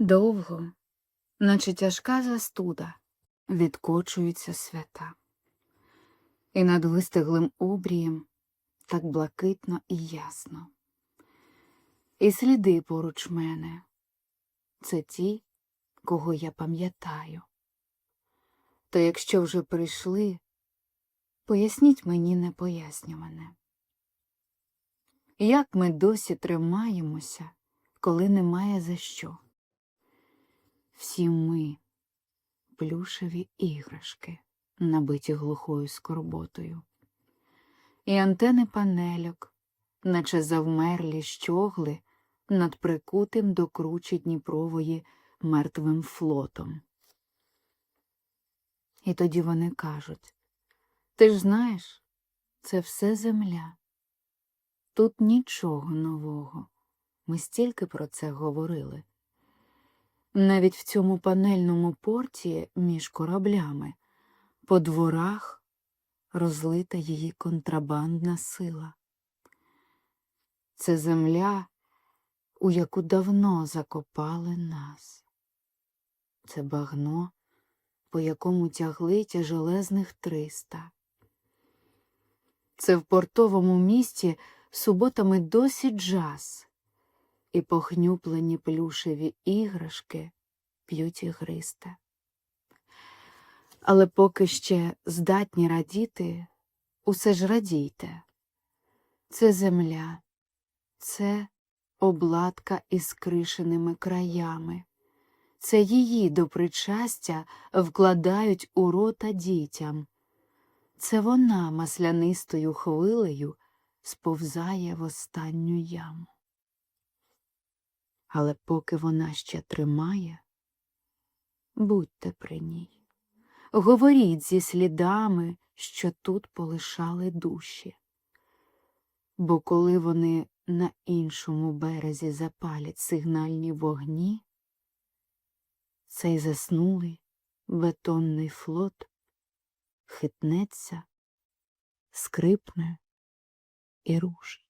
Довго, наче тяжка застуда, відкочуються свята. І над вистиглим обрієм так блакитно і ясно. І сліди поруч мене це ті, кого я пам'ятаю. То якщо вже прийшли, поясніть мені непояснюване. Як ми досі тримаємося, коли немає за що? Всі ми плюшеві іграшки, набиті глухою скорботою, і антени панельок, наче завмерлі щогли над прикутим до кручі Дніпрової мертвим флотом. І тоді вони кажуть ти ж знаєш, це все земля. Тут нічого нового. Ми стільки про це говорили. Навіть в цьому панельному порті між кораблями, по дворах розлита її контрабандна сила. Це земля, у яку давно закопали нас. Це багно, по якому тягли тяжелезних триста. Це в портовому місті суботами досі джаз, і похнюплені плюшеві іграшки п'ють ігристе. Але поки ще здатні радіти, усе ж радійте. Це земля, це обладка із кришеними краями. Це її до причастя вкладають у рота дітям. Це вона маслянистою хвилею сповзає в останню яму. Але поки вона ще тримає, будьте при ній, говоріть зі слідами, що тут полишали душі. Бо коли вони на іншому березі запалять сигнальні вогні, цей заснулий бетонний флот хитнеться, скрипне і рушить.